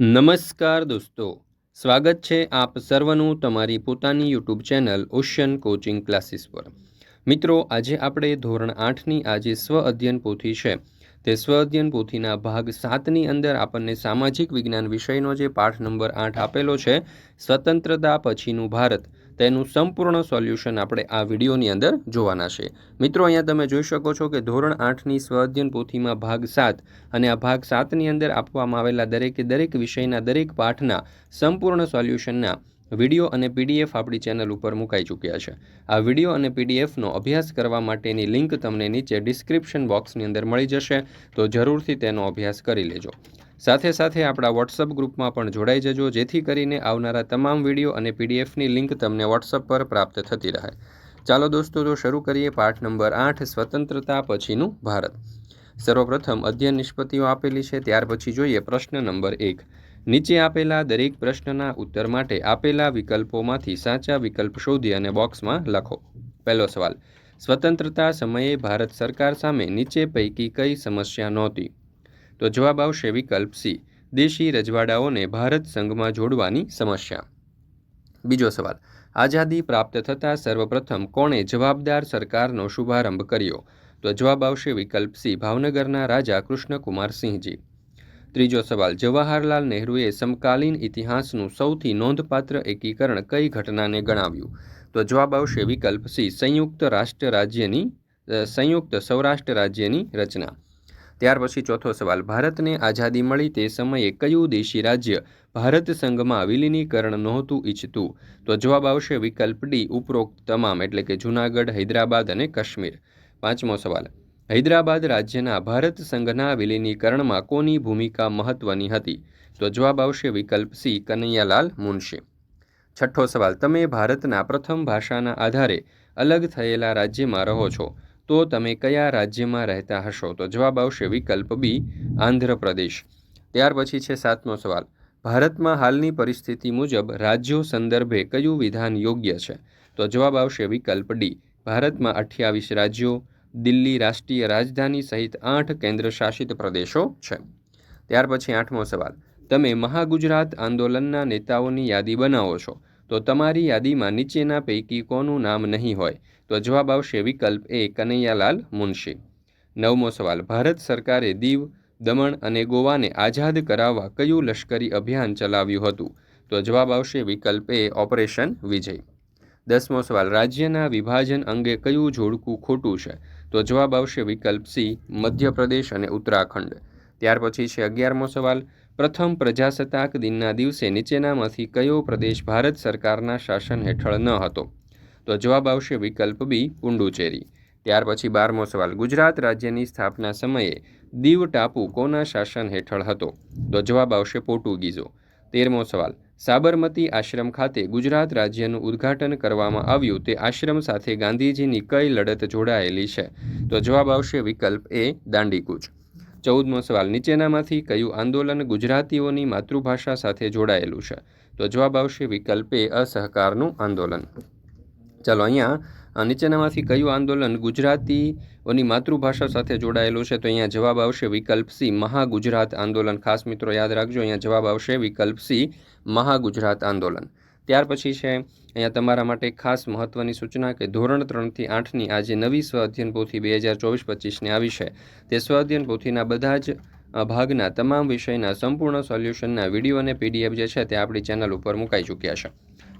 નમસ્કાર દોસ્તો. સ્વાગત છે આપ સર્વનું તમારી પોતાની YouTube channel Ocean Coaching Classes પર. મિત્રો, આજે આપણે ધોરણ આઠની આ જે સ્વ અધ્યયન પોથી છે. તે સ્વ અધ્યયન પોથીના ભાગ સાતની અંદર આપણને સામાજિક વિજ્ઞાન વિષયનો જે પાઠ નંબર આઠ આપેલો છે, સ્વતંત્રતા પછીનું ભારત. તેનું સંપૂર્ણ સોલ્યુશન આપણે આ વિડીયોની અંદર જોવાના છે. મિત્રો, અહીંયા તમે જોઈ શકો છો કે ધોરણ આઠની સ્વઅધ્યયન પોથીમાં ભાગ સાત અને આ ભાગ સાતની અંદર આપવામાં આવેલા દરેકે દરેક વિષયના દરેક પાઠના સંપૂર્ણ સોલ્યુશનના વીડિયો અને પીડીએફ આપણી ચેનલ ઉપર મુકાઈ ચૂક્યા છે. આ વીડિયો અને પીડીએફનો અભ્યાસ કરવા માટેની લિંક તમને નીચે ડિસ્ક્રિપ્શન બોક્સની અંદર મળી જશે, તો જરૂરથી તેનો અભ્યાસ કરી લેજો. સાથે સાથે આપણા વોટ્સઅપ ગ્રુપમાં પણ જોડાઈ જજો, જેથી કરીને આવનારા તમામ વીડિયો અને પીડીએફની લિંક તમને વોટ્સઅપ પર પ્રાપ્ત થતી રહે. ચાલો દોસ્તો, તો શરૂ કરીએ પાઠ નંબર આઠ, સ્વતંત્રતા પછીનું ભારત. સર્વપ્રથમ અધ્યયન નિષ્પત્તિઓ આપેલી છે, ત્યાર પછી જોઈએ પ્રશ્ન નંબર એક. નીચે આપેલા દરેક પ્રશ્નના ઉત્તર માટે આપેલા વિકલ્પોમાંથી સાચા વિકલ્પ શોધી અને બોક્સમાં લખો. પહેલો સવાલ. સ્વતંત્રતા સમયે ભારત સરકાર સામે નીચે પૈકી કઈ સમસ્યા નહોતી? તો જવાબ આવશે વિકલ્પ સી, દેશી રજવાડાઓને ભારત સંઘમાં જોડવાની સમસ્યા. બીજો સવાલ, આઝાદી પ્રાપ્ત થતાં સર્વપ્રથમ કોણે જવાબદાર સરકારનો શુભારંભ કર્યો? તો જવાબ આવશે વિકલ્પ સી, ભાવનગરના રાજા કૃષ્ણકુમાર સિંહજી. ત્રીજો સવાલ, જવાહરલાલ નહેરુએ સમકાલીન ઇતિહાસનું સૌથી નોંધપાત્ર એકીકરણ કઈ ઘટનાને ગણાવ્યું? તો જવાબ આવશે વિકલ્પ સી, સંયુક્ત રાષ્ટ્ર રાજ્યની સંયુક્ત સૌરાષ્ટ્ર રાજ્યની રચના. ત્યાર પછી ચોથો સવાલ, ભારતને આઝાદી મળી તે સમયે કયું દેશી રાજ્ય ભારત સંઘમાં વિલીનીકરણ નહોતું ઈચ્છતું? તો જવાબ આવશે વિકલ્પ ડી, ઉપરોક્ત તમામ, એટલે કે જૂનાગઢ, હૈદરાબાદ અને કાશ્મીર. પાંચમો સવાલ, હૈદરાબાદ રાજ્યના ભારત સંઘના વિલીનીકરણમાં કોની ભૂમિકા મહત્વની હતી? તો જવાબ આવશે વિકલ્પ સી, કનૈયાલાલ મુનશી. છઠ્ઠો સવાલ, તમે ભારતના પ્રથમ ભાષાના આધારે અલગ થયેલા રાજ્યમાં રહો છો? તો તમે કયા રાજ્યમાં રહેતા હશો? તો જવાબ આવશે વિકલ્પ બી, આંધ્રપ્રદેશ. ત્યાર પછી છે સાતમો સવાલ. ભારતમાં હાલની પરિસ્થિતિ મુજબ રાજ્યો સંદર્ભે કયું વિધાન યોગ્ય છે? તો જવાબ આવશે વિકલ્પ ડી, ભારતમાં અઠ્યાવીસ રાજ્યો, દિલ્હી રાષ્ટ્રીય રાજધાની સહિત આઠ કેન્દ્રશાસિત પ્રદેશો છે. ત્યાર પછી આઠમો સવાલ. તમે મહાગુજરાત આંદોલનના નેતાઓની યાદી બનાવો છો? તો તમારી યાદીમાં નીચેના પૈકી કોનું નામ નહીં હોય? તો જવાબ આવશે વિકલ્પ એ કનૈયાલાલ મુનશી. નવમો સવાલ, ભારત સરકારે દીવ, દમણ અને ગોવાને આઝાદ કરાવવા કયું લશ્કરી અભિયાન ચલાવ્યું હતું? તો જવાબ આવશે વિકલ્પ એ ઓપરેશન વિજય. દસમો સવાલ, રાજ્યના વિભાજન અંગે કયું જોડકું ખોટું છે? તો જવાબ આવશે વિકલ્પ સી, મધ્યપ્રદેશ અને ઉત્તરાખંડ. ત્યાર પછી છે અગિયારમો સવાલ, પ્રથમ પ્રજાસત્તાક દિનના દિવસે નીચેનામાંથી કયો પ્રદેશ ભારત સરકારના શાસન હેઠળ ન હતો? તો જવાબ આવશે વિકલ્પ બી, પુંડુચેરી. ત્યાર પછી બારમો સવાલ, ગુજરાત રાજ્યની સ્થાપના સમયે દીવ ટાપુ કોના શાસન હેઠળ હતો? તો જવાબ આવશે પોર્ટુગીઝો. તેરમો સવાલ, સાબરમતી આશ્રમ ખાતે ગુજરાત રાજ્યનું ઉદ્ઘાટન કરવામાં આવ્યું તે આશ્રમ સાથે ગાંધીજીની કઈ લડત જોડાયેલી છે? તો જવાબ આવશે વિકલ્પ એ, દાંડીકૂચ. ચૌદમો સવાલ, નીચેનામાંથી કયું આંદોલન ગુજરાતીઓની માતૃભાષા સાથે જોડાયેલું છે? તો જવાબ આવશે વિકલ્પે અસહકારનું આંદોલન. ચાલો અહીંયા નીચેનામાંથી કયું આંદોલન ગુજરાતીઓની માતૃભાષા સાથે જોડાયેલું છે? તો અહીંયા જવાબ આવશે વિકલ્પ સી, મહાગુજરાત આંદોલન. ખાસ મિત્રો યાદ રાખજો, અહીંયા જવાબ આવશે વિકલ્પ સી, મહાગુજરાત આંદોલન. ત્યાર પછી છે, અહીંયા તમારા માટે ખાસ મહત્ત્વની સૂચના કે ધોરણ ત્રણથી આઠની આ જે નવી સ્વ અધ્યયન પોથી બે હજાર ચોવીસ પચીસની આવી છે. તે સ્વ અધ્યયન પોથીના બધા જ ભાગના તમામ વિષયના સંપૂર્ણ સોલ્યુશનના વીડિયો અને પીડીએફ જે છે તે આપણી ચેનલ ઉપર મુકાઈ ચૂક્યા છે.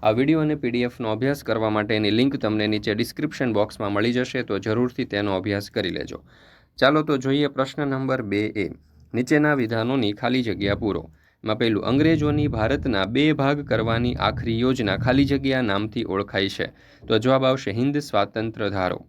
આ વીડિયો અને પીડીએફનો અભ્યાસ કરવા માટેની લિંક તમને નીચે ડિસ્ક્રિપ્શન બોક્સમાં મળી જશે, તો જરૂરથી તેનો અભ્યાસ કરી લેજો. ચાલો તો જોઈએ પ્રશ્ન નંબર બે એ. નીચેના વિધાનોની ખાલી જગ્યા પૂરો. માં પહેલું, અંગ્રેજોની ભારતના બે ભાગ કરવાની આખરી યોજના ખાલી જગ્યા નામથી ઓળખાય છે. તો જવાબ આવશે, હિન્દ સ્વાતંત્ર્ય ધારો.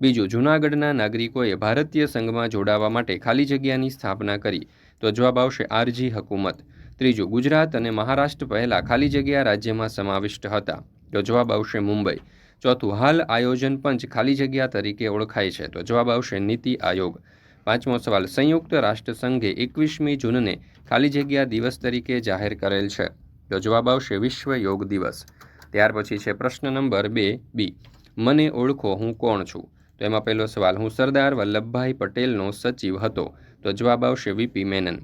બીજું, જૂનાગઢના નાગરિકોએ ભારતીય સંઘમાં જોડાવા માટે ખાલી જગ્યાની સ્થાપના કરી. તો જવાબ આવશે, આરજી હકુમત. ત્રીજું, ગુજરાત અને મહારાષ્ટ્ર પહેલાં ખાલી જગ્યા રાજ્યમાં સમાવિષ્ટ હતા. તો જવાબ આવશે મુંબઈ. ચોથું, હાલ આયોજન પંચ ખાલી જગ્યા તરીકે ઓળખાય છે. તો જવાબ આવશે નીતિ આયોગ. પાંચમો સવાલ, સંયુક્ત રાષ્ટ્રસંઘે એકવીસમી જૂનને ખાલી જગ્યા દિવસ તરીકે જાહેર કરેલ છે. તો જવાબ આવશે વિશ્વ યોગ દિવસ. ત્યાર પછી છે પ્રશ્ન નંબર બે, બી, મને ઓળખો હું કોણ છું? તો એમાં પહેલો સવાલ, હું સરદાર વલ્લભભાઈ પટેલનો સચિવ હતો. તો જવાબ આવશે વીપી મેનન.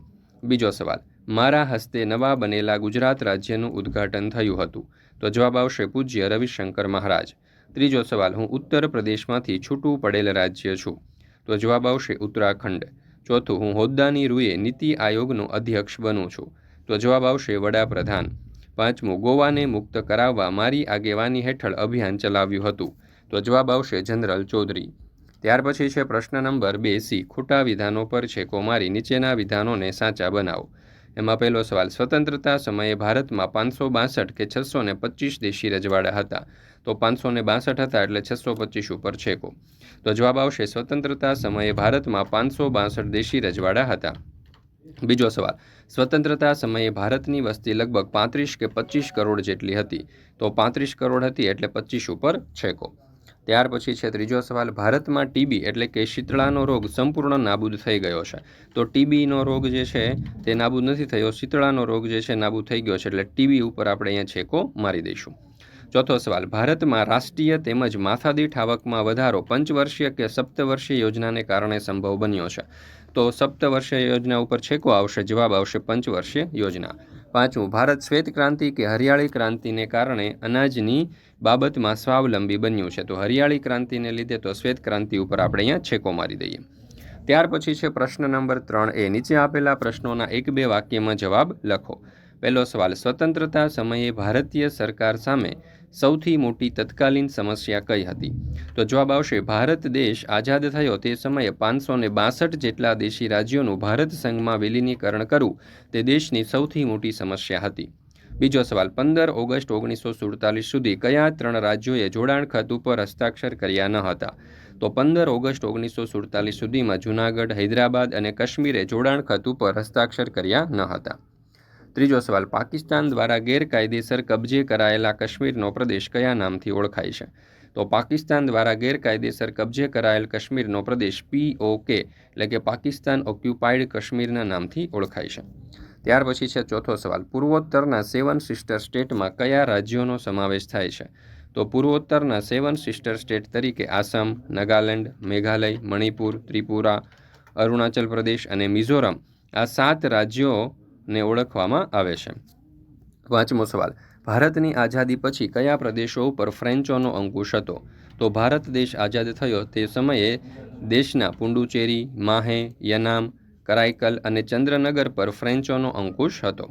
બીજો સવાલ મારા હસ્તે નવા બનેલા ગુજરાત રાજ્યનું ઉદ્ઘાટન થયું હતું. તો જવાબ આવશે પૂજ્ય રવિશંકર મહારાજ. ત્રીજો સવાલ, હું ઉત્તર પ્રદેશમાંથી છૂટું પડેલ રાજ્ય છું. તો જવાબ આવશે ઉત્તરાખંડ. ચોથું, હું હોદ્દાની રૂએ નીતિ આયોગનો અધ્યક્ષ બનું છું. તો જવાબ આવશે વડાપ્રધાન. પાંચમું, ગોવાને મુક્ત કરાવવા મારી આગેવાની હેઠળ અભિયાન ચલાવ્યું હતું. તો જવાબ આવશે જનરલ ચૌધરી. ત્યાર પછી છે પ્રશ્ન નંબર બે સી, ખોટા વિધાનો પર છે. કોમારી નીચેના વિધાનોને સાચા બનાવો. એમાં પહેલો સવાલ, સ્વતંત્રતા સમયે ભારતમાં પાંચસો બાસઠ કે છસો ને પચીસ દેશી રજવાડા હતા? તો પાંચસો ને બાસઠ હતા એટલે છસો પચીસ ઉપર છેકો. તો જવાબ આવશે, સ્વતંત્રતા સમયે ભારતમાં પાંચસો બાસઠ દેશી રજવાડા હતા. બીજો સવાલ, સ્વતંત્રતા સમયે ભારતની વસ્તી લગભગ પાંત્રીસ કે પચીસ કરોડ જેટલી હતી. તો પાંત્રીસ કરોડ હતી એટલે પચીસ ઉપર છેકો. ત્યાર પછી છે ત્રીજો સવાલ, ભારતમાં ટીબી એટલે કે શીતળાનો રોગ સંપૂર્ણ નાબૂદ થઈ ગયો છે. તો ટીબીનો રોગ જે છે તે નાબૂદ નથી થયો, શીતળાનો રોગ જે છે નાબૂદ થઈ ગયો છે. એટલે ટીબી ઉપર આપણે અહીંયા છેકો મારી દઈશું. ચોથો સવાલ, ભારતમાં રાષ્ટ્રીય તેમજ માથાદીઠ આવકમાં વધારો પંચવર્ષીય કે સપ્તવર્ષીય યોજનાને કારણે સંભવ બન્યો છે? તો સપ્તવર્ષીય યોજના ઉપર છેકો આવશે, જવાબ આવશે પંચવર્ષીય યોજના. પાંચમું, ભારત શ્વેત ક્રાંતિ કે હરિયાળી ક્રાંતિને કારણે અનાજની બાબતમાં સ્વાવલંબી બન્યું છે. તો હરિયાળી ક્રાંતિને લીધે તો શ્વેત ક્રાંતિ ઉપર આપણે અહીંયા છેકો મારી દઈએ. ત્યાર પછી છે પ્રશ્ન નંબર ત્રણ એ. નીચે આપેલા પ્રશ્નોના એક બે વાક્યમાં જવાબ લખો. પહેલો સવાલ, સ્વતંત્રતા સમયે ભારતીય સરકાર સામે સૌથી મોટી તત્કાલીન સમસ્યા કઈ હતી? તો જવાબ આવશે, ભારત દેશ આઝાદ થયો તે સમયે પાંચસો ને બાસઠ જેટલા દેશી રાજ્યોનું ભારત સંઘમાં વિલીનીકરણ કરવું તે દેશની સૌથી મોટી સમસ્યા હતી. બીજો સવાલ, પંદર ઓગસ્ટ ઓગણીસો સુડતાલીસ સુધી કયા ત્રણ રાજ્યોએ જોડાણ ખત ઉપર હસ્તાક્ષર કર્યા ન હતા? તો પંદર ઓગસ્ટ ઓગણીસો સુડતાલીસ સુધીમાં જૂનાગઢ, હૈદરાબાદ અને કાશ્મીરે જોડાણ ખત ઉપર હસ્તાક્ષર કર્યા ન હતા. ત્રીજો સવાલ, પાકિસ્તાન દ્વારા ગેરકાયદેસર કબજે કરાયેલા કાશ્મીરનો પ્રદેશ કયા નામથી ઓળખાય છે? તો પાકિસ્તાન દ્વારા ગેરકાયદેસર કબજે કરાયેલ કાશ્મીરનો પ્રદેશ પીઓકે એટલે કે પાકિસ્તાન ઓક્યુપાઈડ કાશ્મીરના નામથી ઓળખાય છે. ત્યાર પછી છે ચોથો સવાલ. પૂર્વોત્તરના સેવન સિસ્ટર સ્ટેટમાં કયા રાજ્યોનો સમાવેશ થાય છે? તો પૂર્વોત્તરના સેવન સિસ્ટર સ્ટેટ તરીકે આસામ, નાગાલેન્ડ, મેઘાલય, મણિપુર, ત્રિપુરા, અરુણાચલ પ્રદેશ અને મિઝોરમ આ સાત રાજ્યોને ઓળખવામાં આવે છે. પાંચમો સવાલ. ભારતની આઝાદી પછી કયા પ્રદેશો ઉપર ફ્રેન્ચોનો અંકુશ હતો? તો ભારત દેશ આઝાદ થયો તે સમયે દેશના પુંડુચેરી, માહે, યનામ કરાઈકલ અને ચંદ્રનગર પર ફ્રેન્ચોનો અંકુશ હતો.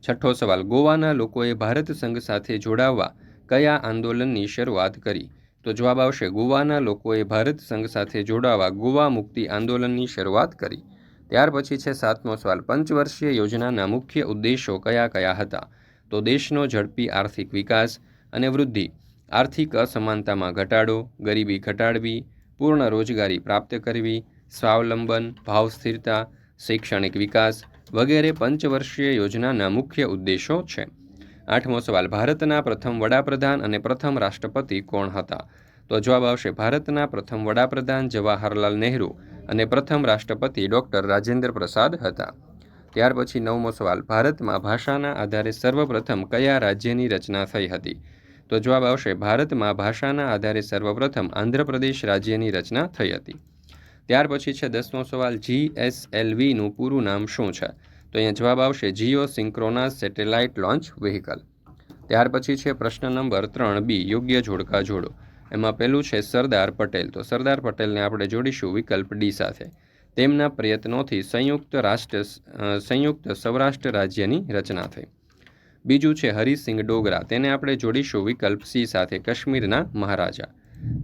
છઠ્ઠો સવાલ, ગોવાના લોકોએ ભારત સંઘ સાથે જોડાવવા કયા આંદોલનની શરૂઆત કરી? તો જવાબ આવશે, ગોવાના લોકોએ ભારત સંઘ સાથે જોડાવા ગોવા મુક્તિ આંદોલનની શરૂઆત કરી. ત્યાર પછી છે સાતમો સવાલ, પંચવર્ષીય યોજનાના મુખ્ય ઉદ્દેશો કયા કયા હતા? તો દેશનો ઝડપી આર્થિક વિકાસ અને વૃદ્ધિ, આર્થિક અસમાનતામાં ઘટાડો, ગરીબી ઘટાડવી, પૂર્ણ રોજગારી પ્રાપ્ત કરવી સ્વાવલંબન, ભાવ સ્થિરતા, શૈક્ષણિક વિકાસ વગેરે પંચવર્ષીય યોજનાના મુખ્ય ઉદ્દેશો છે. આઠમો સવાલ, ભારતના પ્રથમ વડાપ્રધાન અને પ્રથમ રાષ્ટ્રપતિ કોણ હતા? તો જવાબ આવશે, ભારતના પ્રથમ વડાપ્રધાન જવાહરલાલ નહેરુ અને પ્રથમ રાષ્ટ્રપતિ ડૉક્ટર રાજેન્દ્ર પ્રસાદ હતા. ત્યાર પછી નવમો સવાલ, ભારતમાં ભાષાના આધારે સર્વપ્રથમ કયા રાજ્યની રચના થઈ હતી? તો જવાબ આવશે, ભારતમાં ભાષાના આધારે સર્વપ્રથમ આંધ્રપ્રદેશ રાજ્યની રચના થઈ હતી. ત્યાર પછી છે દસમો સવાલ જી એસ એલ વીનું પૂરું નામ શું છે? તો અહીંયા જવાબ આવશે geosynchronous satellite launch vehicle. ત્યાર પછી છે પ્રશ્ન નંબર ત્રણ, બી, યોગ્ય જોડકા જોડો. એમાં પહેલું છે સરદાર પટેલ. તો સરદાર પટેલને આપણે જોડીશું વિકલ્પ ડી સાથે. તેમના પ્રયત્નોથી સંયુક્ત રાષ્ટ્ર સંયુક્ત સૌરાષ્ટ્ર રાજ્યની રચના થઈ. બીજું છે હરિસિંહ ડોગરા. તેને આપણે જોડીશું વિકલ્પ સી સાથે, કાશ્મીરના મહારાજા.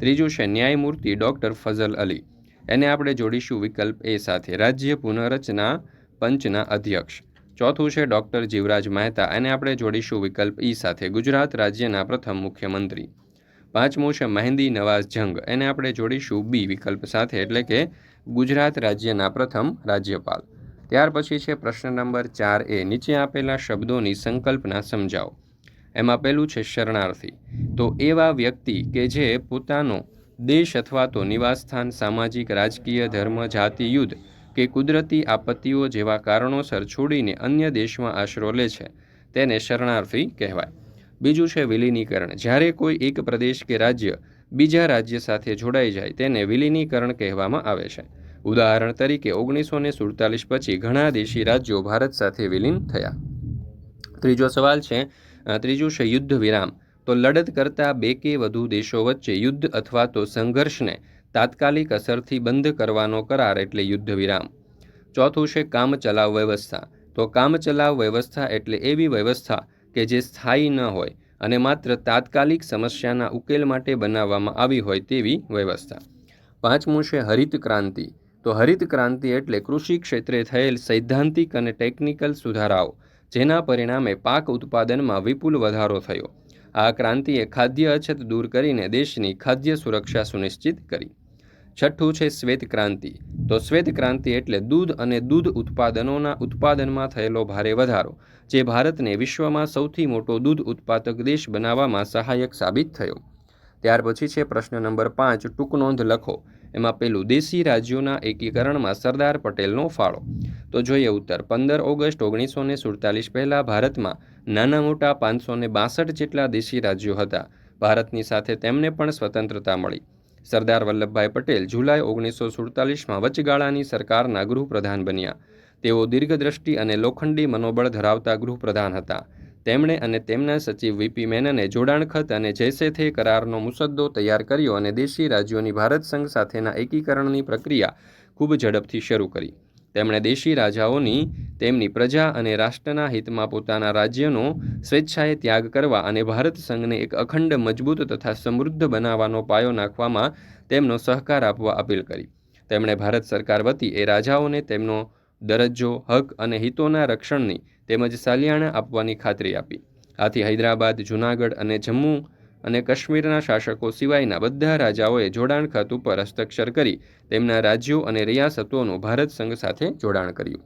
ત્રીજું છે ન્યાયમૂર્તિ ડૉક્ટર ફઝલ અલી. એને આપણે જોડીશું વિકલ્પ એ સાથે. રાજ્ય પુનઃરચના પંચના અધ્યક્ષ. ચોથું છે ડૉક્ટર જીવરાજ મહેતા. એને આપણે જોડીશું વિકલ્પ ઈ સાથે. ગુજરાત રાજ્યના પ્રથમ મુખ્યમંત્રી. પાંચમું છે મહેંદી નવાઝ જંગ. એને આપણે જોડીશું બી વિકલ્પ સાથે, એટલે કે ગુજરાત રાજ્યના પ્રથમ રાજ્યપાલ. ત્યાર પછી છે પ્રશ્ન નંબર ચાર એ. નીચે આપેલા શબ્દોની સંકલ્પના સમજાવો. એમાં પહેલું છે શરણાર્થી. તો એવા વ્યક્તિ કે જે પોતાનો દેશ અથવા તો નિવાસસ્થાન સામાજિક, રાજકીય, ધર્મ, જાતિ, યુદ્ધ કે કુદરતી આપત્તિઓ જેવા કારણોસર છોડીને અન્ય દેશમાં આશરો લે છે, તેને શરણાર્થી કહેવાય. બીજું છે વિલીનીકરણ. જ્યારે કોઈ એક પ્રદેશ કે રાજ્ય બીજા રાજ્ય સાથે જોડાઈ જાય, તેને વિલીનીકરણ કહેવામાં આવે છે. ઉદાહરણ તરીકે, ઓગણીસો ને સુડતાલીસ પછી ઘણા દેશી રાજ્યો ભારત સાથે વિલીન થયા. ત્રીજો સવાલ છે ત્રીજું છે યુદ્ધ વિરામ તો લડત કરતા બે કે વધુ દેશો વચ્ચે યુદ્ધ અથવા તો સંઘર્ષને તાત્કાલિક અસરથી બંધ કરવાનો કરાર એટલે યુદ્ધ વિરામ ચોથું છે કામચલાઉ વ્યવસ્થા. તો કામચલાઉ વ્યવસ્થા એટલે એવી વ્યવસ્થા કે જે સ્થાયી ન હોય અને માત્ર તાત્કાલિક સમસ્યાના ઉકેલ માટે બનાવવામાં આવી હોય તેવી વ્યવસ્થા. પાંચમું છે હરિત ક્રાંતિ. તો હરિત ક્રાંતિ એટલે કૃષિ ક્ષેત્રે થયેલ સૈદ્ધાંતિક અને ટેકનિકલ સુધારાઓ, જેના પરિણામે પાક ઉત્પાદનમાં વિપુલ વધારો થયો. આ ક્રાંતિએ ખાદ્ય અછત દૂર કરીને દેશની ખાદ્ય સુરક્ષા સુનિશ્ચિત કરી. છઠ્ઠું છે શ્વેત ક્રાંતિ. તો શ્વેત ક્રાંતિ એટલે દૂધ અને દૂધ ઉત્પાદનોના ઉત્પાદનમાં થયેલો ભારે વધારો, જે ભારતને વિશ્વમાં સૌથી મોટો દૂધ ઉત્પાદક દેશ બનાવવામાં સહાયક સાબિત થયો. ત્યાર પછી છે પ્રશ્ન નંબર પાંચ, ટૂંક નોંધ લખો. એમાં પેલું દેશી રાજ્યોના એકીકરણમાં સરદાર પટેલનો ફાળો. તો જોઈએ ઉત્તર, પંદર ઓગસ્ટ ઓગણીસો ને સુડતાલીસ પહેલાં ભારતમાં નાના મોટા પાંચસો ને બાસઠ જેટલા દેશી રાજ્યો હતા. ભારતની સાથે તેમને પણ સ્વતંત્રતા મળી. સરદાર વલ્લભભાઈ પટેલ જુલાઈ ઓગણીસો સુડતાલીસમાં વચગાળાની સરકારના ગૃહપ્રધાન બન્યા. તેઓ દીર્ઘદ્રષ્ટિ અને લોખંડી મનોબળ ધરાવતા ગૃહપ્રધાન હતા. તેમણે અને તેમના સચિવ વીપી મેનને જોડાણ ખત અને જૈસે થે કરારનો મુસદ્દો તૈયાર કર્યો અને દેશી રાજ્યોની ભારત સંઘ સાથેના એકીકરણની પ્રક્રિયા ખૂબ ઝડપથી શરૂ કરી. તેમણે દેશી રાજાઓની, તેમની પ્રજા અને રાષ્ટ્રના હિતમાં પોતાના રાજ્યનો સ્વેચ્છાએ ત્યાગ કરવા અને ભારત સંઘને એક અખંડ, મજબૂત તથા સમૃદ્ધ બનાવવાનો પાયો નાખવામાં તેમનો સહકાર આપવા અપીલ કરી. તેમણે ભારત સરકાર વતી એ રાજાઓને તેમનો દરજ્જો, હક અને હિતોના રક્ષણની તેમજ સાલિયાણા આપવાની ખાતરી આપી. આથી હૈદરાબાદ, જૂનાગઢ અને જમ્મુ અને કાશ્મીરના શાસકો સિવાયના બધા રાજાઓએ જોડાણ ખાતું પર હસ્તાક્ષર કરી તેમના રાજ્યો અને રિયાસતોનું ભારત સંઘ સાથે જોડાણ કર્યું.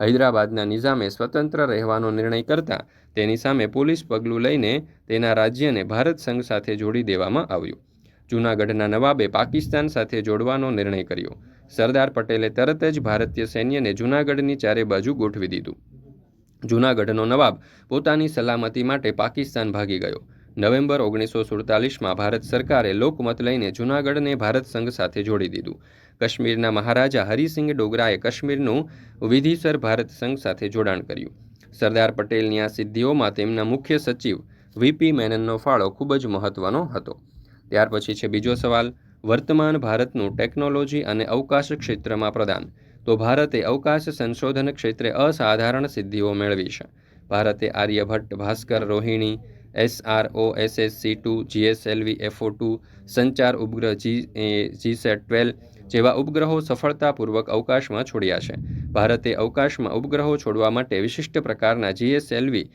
હૈદરાબાદના નિઝામે સ્વતંત્ર રહેવાનો નિર્ણય કરતા તેની સામે પોલીસ પગલું લઈને તેના રાજ્યને ભારત સંઘ સાથે જોડી દેવામાં આવ્યું. જૂનાગઢના નવાબે પાકિસ્તાન સાથે જોડવાનો નિર્ણય કર્યો. સરદાર પટેલે તરત જ ભારતીય સૈન્યને જૂનાગઢની ચારે બાજુ ગોઠવી દીધું. જૂનાગઢનો નવાબ પોતાની સલામતી માટે પાકિસ્તાન ભાગી ગયો. નવેમ્બર ઓગણીસો સુડતાલીસમાં ભારત સરકારે લોકમત લઈને જૂનાગઢને ભારત સંઘ સાથે જોડી દીધું. કાશ્મીરના મહારાજા હરિસિંહ ડોગરાએ કાશ્મીરનું વિધિસર ભારત સંઘ સાથે જોડાણ કર્યું. સરદાર પટેલની આ સિદ્ધિઓમાં તેમના મુખ્ય સચિવ વીપી મેનનનો ફાળો ખૂબ જ મહત્વનો હતો. ત્યાર પછી છે બીજો સવાલ. વર્તમાન ભારતનું ટેકનોલોજી અને અવકાશ ક્ષેત્રમાં પ્રદાન. તો ભારતે અવકાશ સંશોધન ક્ષેત્રે અસાધારણ સિદ્ધિઓ મેળવી છે. ભારતે Aryabhata, Bhaskar Rohini, SRO, SSC two, GSLV, FO two, સંચાર ઉપગ્રહ, જી જીસેટ ટ્વેલ્વ જેવા ઉપગ્રહો સફળતાપૂર્વક અવકાશમાં છોડ્યા છે. ભારતે અવકાશમાં ઉપગ્રહો છોડવા માટે વિશિષ્ટ પ્રકારના જીએસએલવી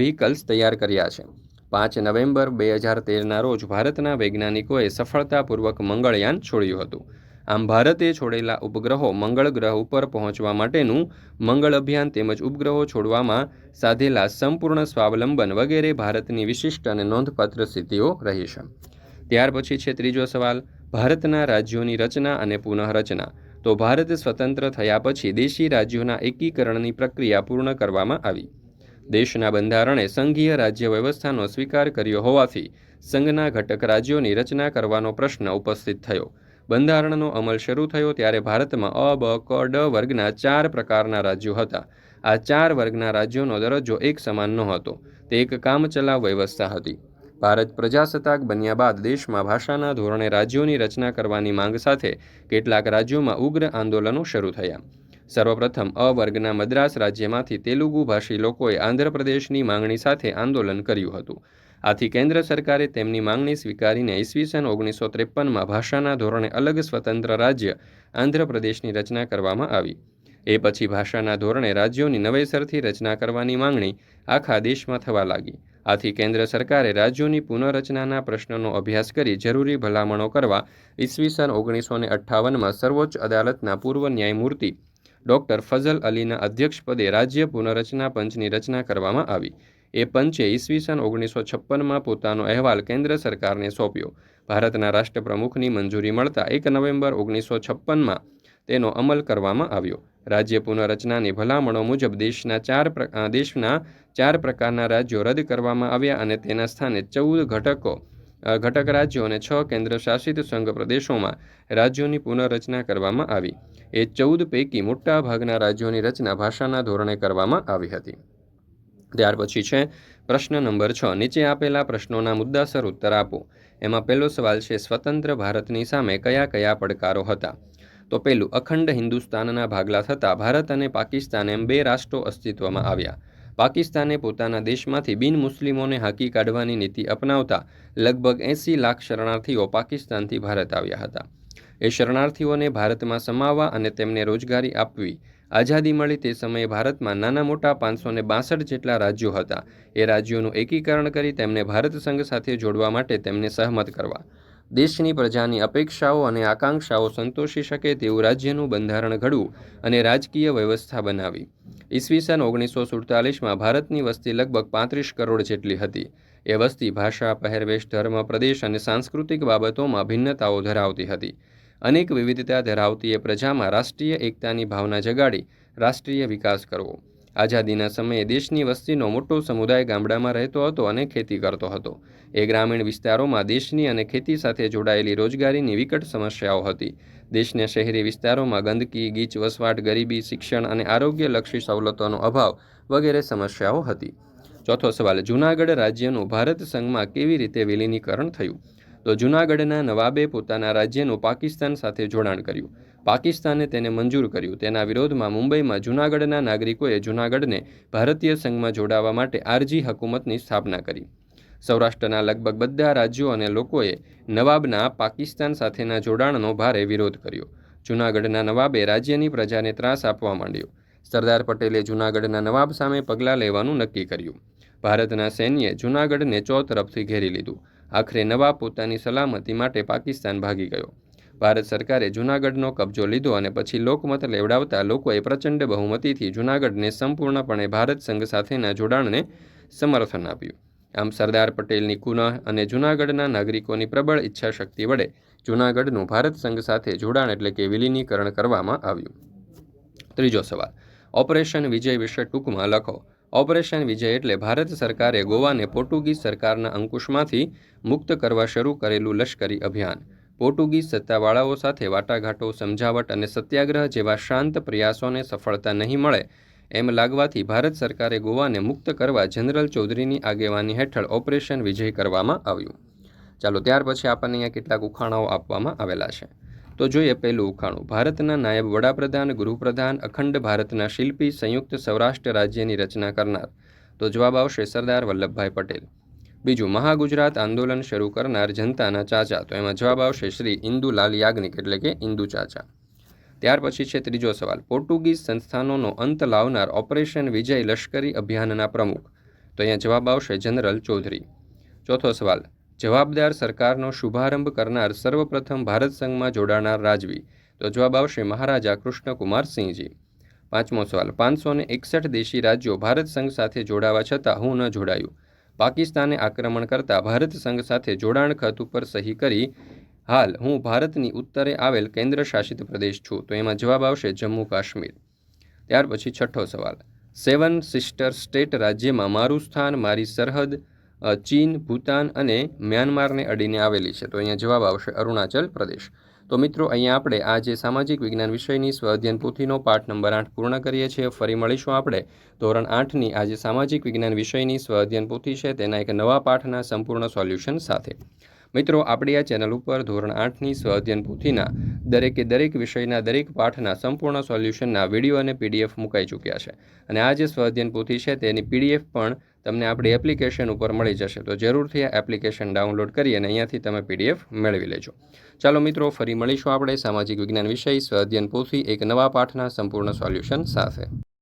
વ્હીકલ્સ તૈયાર કર્યા છે. પાંચ નવેમ્બર બે હજાર તેરના રોજ ભારતના વૈજ્ઞાનિકોએ સફળતાપૂર્વક મંગળયાન છોડ્યું હતું. આમ ભારતે છોડેલા ઉપગ્રહો મંગળ ગ્રહ ઉપર પહોંચવા માટેનું મંગળ અભિયાન તેમજ ઉપગ્રહો છોડવામાં સાધેલા સંપૂર્ણ સ્વાવલંબન વગેરે ભારતની વિશિષ્ટ અને નોંધપાત્ર સિદ્ધિઓ રહી છે. ત્યાર પછી છે ત્રીજો સવાલ, ભારતના રાજ્યોની રચના અને પુનઃરચના. તો ભારત સ્વતંત્ર થયા પછી દેશી રાજ્યોના એકીકરણની પ્રક્રિયા પૂર્ણ કરવામાં આવી. દેશના બંધારણે સંઘીય રાજ્ય વ્યવસ્થાનો સ્વીકાર કર્યો હોવાથી સંઘના ઘટક રાજ્યોની રચના કરવાનો પ્રશ્ન ઉપસ્થિત થયો. બંધારણનો અમલ શરૂ થયો ત્યારે ભારતમાં અ, બ, ક, ડ વર્ગના ચાર પ્રકારના રાજ્યો હતા. આ ચાર વર્ગના રાજ્યોનો દરજ્જો એક સમાન નહોતો. તે એક કામચલાઉ વ્યવસ્થા હતી. ભારત પ્રજાસત્તાક બન્યા બાદ દેશમાં ભાષાના ધોરણે રાજ્યોની રચના કરવાની માંગ સાથે કેટલાક રાજ્યોમાં ઉગ્ર આંદોલનો શરૂ થયા. સર્વપ્રથમ અ વર્ગના મદ્રાસ રાજ્યમાંથી તેલુગુ ભાષી લોકોએ આંધ્રપ્રદેશની માંગણી સાથે આંદોલન કર્યું હતું. આથી કેન્દ્ર સરકારે તેમની માંગણી સ્વીકારીને ઈસવીસન ઓગણીસો ત્રેપનમાં ભાષાના ધોરણે અલગ સ્વતંત્ર રાજ્ય આંધ્રપ્રદેશની રચના કરવામાં આવી. એ પછી ભાષાના ધોરણે રાજ્યોની નવેસરથી રચના કરવાની માંગણી આખા દેશમાં થવા લાગી. આથી કેન્દ્ર સરકારે રાજ્યોની પુનઃરચનાના પ્રશ્નનો અભ્યાસ કરી જરૂરી ભલામણો કરવા ઈસવીસન ઓગણીસો ને અઠ્ઠાવનમાં સર્વોચ્ચ અદાલતના પૂર્વ ન્યાયમૂર્તિ ડૉક્ટર ફઝલ અલીના અધ્યક્ષપદે રાજ્ય પુનઃરચના પંચની રચના કરવામાં આવી. એ પંચે ઈસવીસન ઓગણીસો છપ્પનમાં પોતાનો અહેવાલ કેન્દ્ર સરકારને સોંપ્યો. ભારતના રાષ્ટ્રપ્રમુખની મંજૂરી મળતા એક નવેમ્બર ઓગણીસો છપ્પનમાં તેનો અમલ કરવામાં આવ્યો. રાજ્ય પુનઃરચનાની ભલામણો મુજબ દેશના ચાર દેશના ચાર પ્રકારના રાજ્યો રદ કરવામાં આવ્યા અને તેના સ્થાને ચૌદ ઘટકો ઘટક રાજ્યો અને છ કેન્દ્રશાસિત સંઘ પ્રદેશોમાં રાજ્યોની પુનઃરચના કરવામાં આવી. એ ચૌદ પૈકી મોટા ભાગના રાજ્યોની રચના ભાષાના ધોરણે કરવામાં આવી હતી. ત્યાર પછી છે, પ્રશ્ન નંબર છ. નીચે આપેલા પ્રશ્નોના મુદ્દાસર ઉત્તર આપો. એમાં પહેલો સવાલ છે, સ્વતંત્ર ભારતની સામે કયા કયા પડકારો હતા? તો પહેલું અખંડ હિન્દુસ્તાનના ભાગલા થતાં ભારત અને પાકિસ્તાન એમ બે રાષ્ટ્રો અસ્તિત્વમાં આવ્યા. પાકિસ્તાને પોતાના દેશમાંથી બિન મુસ્લિમોને હાંકી કાઢવાની નીતિ અપનાવતા લગભગ એંસી લાખ શરણાર્થીઓ પાકિસ્તાનથી ભારત આવ્યા હતા. એ શરણાર્થીઓને ભારતમાં સમાવવા અને તેમને રોજગારી આપવી આઝાદી મળી તે સમયે ભારતમાં નાના મોટા પાંચસો ને બાસઠ જેટલા રાજ્યો હતા. એ રાજ્યોનું એકીકરણ કરી તેમને ભારત સંઘ સાથે જોડવા માટે તેમને સહમત કરવા. દેશની પ્રજાની અપેક્ષાઓ અને આકાંક્ષાઓ સંતોષી શકે તેવું રાજ્યનું બંધારણ ઘડવું અને રાજકીય વ્યવસ્થા બનાવી. ઈસવીસન ઓગણીસો સુડતાલીસમાં ભારતની વસ્તી લગભગ પાંત્રીસ કરોડ જેટલી હતી. એ વસ્તી ભાષા, પહેરવેશ, ધર્મ, પ્રદેશ અને સાંસ્કૃતિક બાબતોમાં ભિન્નતાઓ ધરાવતી હતી. અનેક વિવિધતા ધરાવતી એ પ્રજામાં રાષ્ટ્રીય એકતાની ભાવના જગાડી રાષ્ટ્રીય વિકાસ કરવો. આઝાદીના સમયે દેશની વસ્તીનો મોટો સમુદાય ગામડામાં રહેતો હતો અને ખેતી કરતો હતો. એ ગ્રામીણ વિસ્તારોમાં દેશની અને ખેતી સાથે જોડાયેલી રોજગારીની વિકટ સમસ્યાઓ હતી. દેશના શહેરી વિસ્તારોમાં ગંદકી ગીચ વસવાટ ગરીબી, શિક્ષણ અને આરોગ્યલક્ષી સવલતોનો અભાવ વગેરે સમસ્યાઓ હતી. ચોથો સવાલ, જૂનાગઢ રાજ્યનું ભારત સંઘમાં કેવી રીતે વિલીનીકરણ થયું? તો જૂનાગઢના નવાબે પોતાના રાજ્યનું પાકિસ્તાન સાથે જોડાણ કર્યું. પાકિસ્તાને તેને મંજૂર કર્યું. તેના વિરોધમાં મુંબઈમાં જૂનાગઢના નાગરિકોએ જૂનાગઢને ભારતીય સંઘમાં જોડાવા માટે આરજી હકુમતની સ્થાપના કરી. સૌરાષ્ટ્રના લગભગ બધા રાજ્યો અને લોકોએ નવાબના પાકિસ્તાન સાથેના જોડાણનો ભારે વિરોધ કર્યો. જૂનાગઢના નવાબે રાજ્યની પ્રજાને ત્રાસ આપવા માંડ્યો. સરદાર પટેલે જૂનાગઢના નવાબ સામે પગલાં લેવાનું નક્કી કર્યું. ભારતના સૈન્યે જૂનાગઢને ચો તરફથી ઘેરી લીધું. આખરે નવાબ પોતાની સલામતી માટે પાકિસ્તાન ભાગી ગયો. ભારત સરકારે જૂનાગઢનો કબજો લીધો અને પછી લોકમત લેવડાવતા લોકોએ પ્રચંડ બહુમતીથી જૂનાગઢને સંપૂર્ણપણે ભારત સંઘ સાથેના જોડાણને સમર્થન આપ્યું. આમ સરદાર પટેલની કુના અને જૂનાગઢના નાગરિકોની પ્રબળ ઈચ્છાશક્તિ વડે જૂનાગઢનું ભારત સંઘ સાથે જોડાણ એટલે કે વિલીનીકરણ કરવામાં આવ્યું. ત્રીજો સવાલ. ઓપરેશન વિજય વિશે ટૂંકમાં લખો. ઓપરેશન વિજય એટલે ભારત સરકારે ગોવાને પોર્ટુગીઝ સરકારના અંકુશમાંથી મુક્ત કરવા શરૂ કરેલું લશ્કરી અભિયાન. પોર્ટુગીઝ સત્તાવાળાઓ સાથે વાટાઘાટો, સમજાવટ અને સત્યાગ્રહ જેવા શાંત પ્રયાસોને સફળતા નહીં મળે એમ લાગવાથી ભારત સરકારે ગોવાને મુક્ત કરવા જનરલ ચૌધરીની આગેવાની હેઠળ ઓપરેશન વિજય કરવામાં આવ્યું. ચાલો ત્યાર પછી આપણને અહીંયા કેટલાક ઉખાણાઓ આપવામાં આવેલા છે. તો જોઈએ પહેલું ઉખાણું. ભારતના નાયબ વડાપ્રધાન, ગૃહપ્રધાન, અખંડ ભારતના શિલ્પી, સંયુક્ત સૌરાષ્ટ્ર રાજ્યની રચના કરનાર. તો જવાબ આવશે સરદાર વલ્લભભાઈ પટેલ. બીજું, મહાગુજરાત આંદોલન શરૂ કરનાર જનતાના ચાચા. તો એમાં જવાબ આવશે શ્રી ઇન્દુલાલ યાજ્ઞિક એટલે કે ઇન્દુ ચાચા. ત્યાર પછી છે ત્રીજો સવાલ. પોર્ટુગીઝ સંસ્થાનોનો અંત લાવનાર ઓપરેશન વિજય લશ્કરી અભિયાનના પ્રમુખ. તો અહીંયા જવાબ આવશે જનરલ ચૌધરી. ચોથો સવાલ. જવાબદાર સરકારનો શુભારંભ કરનાર સર્વપ્રથમ ભારત સંઘમાં જોડાનાર રાજવી. તો જવાબ આવશે મહારાજા કૃષ્ણકુમારસિંહજી પાંચમો સવાલ, પાંચસો ને એકસઠ દેશી રાજ્યો ભારત સંઘ સાથે જોડાવા છતાં હું ન જોડાયું. પાકિસ્તાને આક્રમણ કરતા ભારત સંઘ સાથે જોડાણ ખત ઉપર સહી કરી. હાલ હું ભારતની ઉત્તરે આવેલ કેન્દ્ર શાસિત પ્રદેશ છું. તો એમાં જવાબ આવશે જમ્મુ કાશ્મીર. ત્યાર પછી છઠ્ઠો સવાલ, સેવન સિસ્ટર સ્ટેટ રાજ્યમાં મારું સ્થાન, મારી સરહદ ચીન, ભૂતાન અને મ્યાનમારને અડીને આવેલી છે. તો અહીંયા જવાબ આવશે અરુણાચલ પ્રદેશ. તો મિત્રો, અહીંયા આપણે આ જે સામાજિક વિજ્ઞાન વિષયની સ્વઅધ્યયન પોથીનો પાઠ નંબર આઠ પૂર્ણ કરીએ છીએ. ફરી મળીશું આપણે ધોરણ આઠની આ જે સામાજિક વિજ્ઞાન વિષયની સ્વ અધ્યયન પોથી છે, તેના એક નવા પાઠના સંપૂર્ણ સોલ્યુશન સાથે. મિત્રો, આપણી આ ચેનલ ઉપર ધોરણ આઠની સ્વ અધ્યયન પોથીના દરેકે દરેક વિષયના દરેક પાઠના સંપૂર્ણ સોલ્યુશનના વીડિયો અને પીડીએફ મુકાઈ ચૂક્યા છે. અને આ જે સ્વ અધ્યયન પોથી છે, તેની પીડીએફ પણ તમને આપણી એપ્લિકેશન ઉપર મળી જશે. તો જરૂરથી આ એપ્લિકેશન ડાઉનલોડ કરી અને અહીંયાથી તમે પીડીએફ મેળવી લેજો. ચાલો મિત્રો, ફરી મળીશું આપણે સામાજિક વિજ્ઞાન વિષય સ્વ અધ્યયન પોથી એક નવા પાઠના સંપૂર્ણ સોલ્યુશન સાથે.